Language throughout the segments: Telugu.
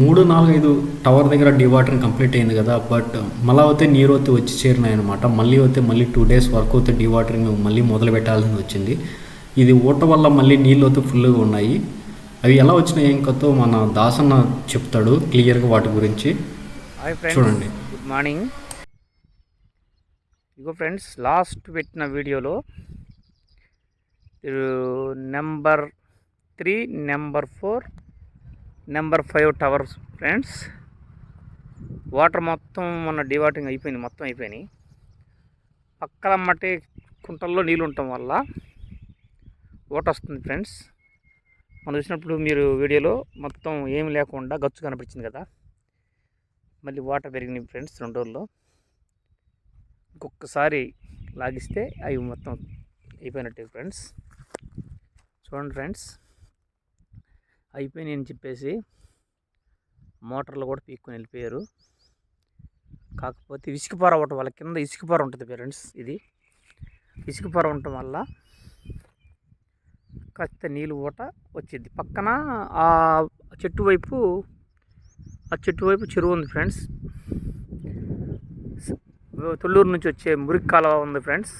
మూడు నాలుగు ఐదు టవర్ దగ్గర డివాటరింగ్ కంప్లీట్ అయింది కదా బట్ మళ్ళీ అయితే నీరు అయితే వచ్చి చేరినాయి అనమాట మళ్ళీ అయితే మళ్ళీ టూ డేస్ వరకు అయితే డివాటరింగ్ మళ్ళీ మొదలు పెట్టాల్సి వచ్చింది. ఇది ఊట వల్ల మళ్ళీ నీళ్ళు అయితే ఫుల్గా ఉన్నాయి. అవి ఎలా వచ్చినాయి ఇంకతో మన దాసన్న చెప్తాడు క్లియర్గా వాటి గురించి. చూడండి. గుడ్ మార్నింగ్ ఇగో ఫ్రెండ్స్ లాస్ట్ పెట్టిన వీడియోలో number three number four number five towers friends. Water మొత్తం మొన్న డివాటింగ్ అయిపోయింది మొత్తం అయిపోయినాయి. పక్కల మట్టి కుంటల్లో నీళ్ళు ఉండటం వల్ల వాటర్ వస్తుంది ఫ్రెండ్స్. మనం చూసినప్పుడు మీరు వీడియోలో మొత్తం ఏమి లేకుండా గచ్చు కనిపించింది కదా. మళ్ళీ వాటర్ పెరిగినాయి ఫ్రెండ్స్ రెండు రోజుల్లో. ఇంకొకసారి లాగిస్తే అవి మొత్తం అయిపోయినట్టు ఫ్రెండ్స్. చూడండి ఫ్రెండ్స్. అయిపోయినాయి అని చెప్పేసి మోటార్లు కూడా పీక్కొని వెళ్ళిపోయారు. కాకపోతే ఇసుకపార అవ్వటం వల్ల కింద ఇసుకపార ఉంటుంది ఫ్రెండ్స్ ఇది. ఇసుకపార ఉండటం వల్ల కాస్త నీళ్ళు ఊట వచ్చింది. పక్కన ఆ చెట్టు వైపు ఆ చెట్టు వైపు చెరువు ఉంది ఫ్రెండ్స్. తొల్లూరు నుంచి వచ్చే మురికి కాలువ ఉంది ఫ్రెండ్స్.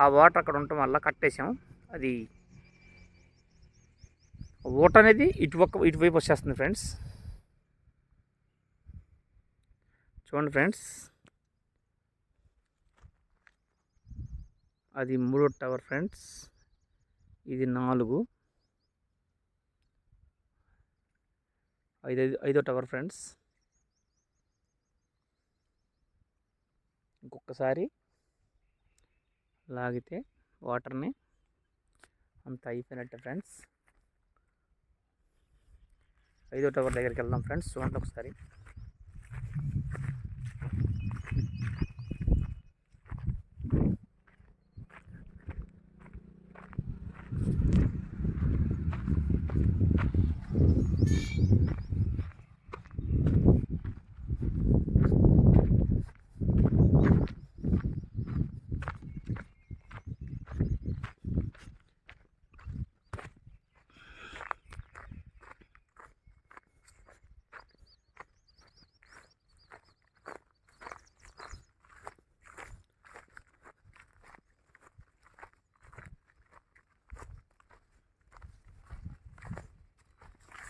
ఆ వాటర్ అక్కడ ఉండటం వల్ల కట్టేసాం. అది ఊట అనేది ఇటుపక్క ఇటువైపు వచ్చేస్తుంది ఫ్రెండ్స్. చూడండి ఫ్రెండ్స్. అది మూడో టవర్ ఫ్రెండ్స్. ఇది నాలుగు. ఐదు ఐదో టవర్ ఫ్రెండ్స్. ఇంకొకసారి లాగితే వాటర్ని అంత అయిపోయినట్టు ఫ్రెండ్స్. ఐదో టవర్ దగ్గరికి వెళ్దాం ఫ్రెండ్స్ చూడండి ఒకసారి.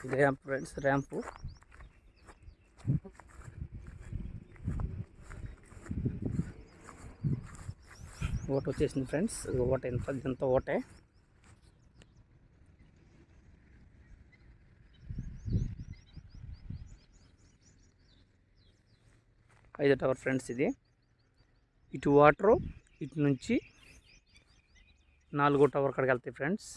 Ramp friends ramp. ఓట వచ్చేసింది ఫ్రెండ్స్. ఓట ఎంత ఎంత ఓటే. ఐదో టవర్ ఫ్రెండ్స్ ఇది. ఇటు వాటరు ఇటు నుంచి నాలుగో టవర్ కాడికి వెళ్తాయి ఫ్రెండ్స్.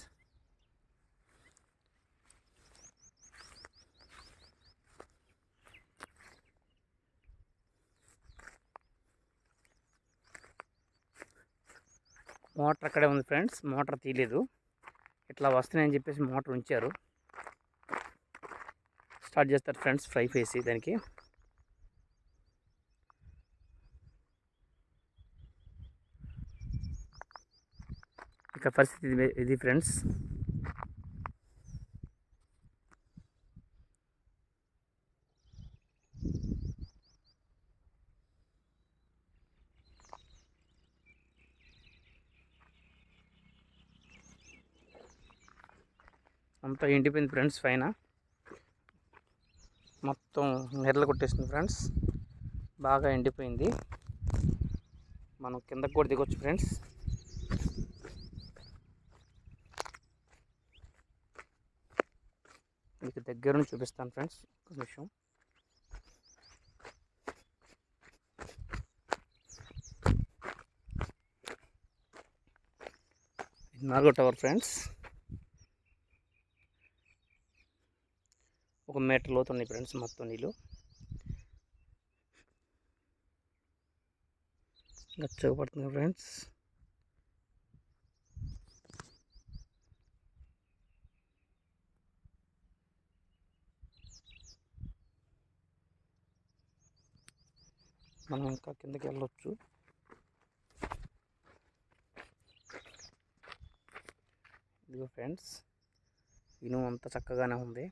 మోటార్ అక్కడే ఉంది ఫ్రెండ్స్. మోటార్ తీయలేదు. ఇట్లా వస్తున్నాయని చెప్పేసి మోటార్ ఉంచారు. స్టార్ట్ చేస్తారు ఫ్రెండ్స్ ఫ్రై వేసి దానికి. ఇక పరిస్థితి ఇది ఇది ఫ్రెండ్స్. అంతా ఎండిపోయింది ఫ్రెండ్స్ పైన. మొత్తం నెర్రలు కొట్టేసింది ఫ్రెండ్స్. బాగా ఎండిపోయింది. మనం కిందకు కూడా దిగొచ్చు ఫ్రెండ్స్. మీకు దగ్గర నుంచి చూపిస్తాను ఫ్రెండ్స్ ఒక నిమిషం. నాలుగో టవర్ ఫ్రెండ్స్. ఒక మీటర్ లోతు ఉన్నాయి ఫ్రెండ్స్ మొత్తం నీళ్ళు. గచ్చగా పడుతుంది ఫ్రెండ్స్ మనం ఇంకా కిందకి వెళ్ళొచ్చు. ఇదిగో ఫ్రెండ్స్ ఇనుము అంత చక్కగానే ఉంది.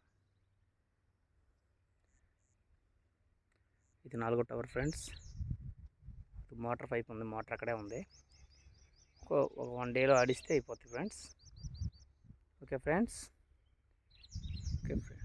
ఇది నాలుగో టవర్ ఫ్రెండ్స్. మోటార్ పైప్ ఉంది మోటార్ అక్కడే ఉంది. ఒక ఒక వన్ డేలో ఆడిస్తే అయిపోతుంది friends. Okay friends? Okay friends.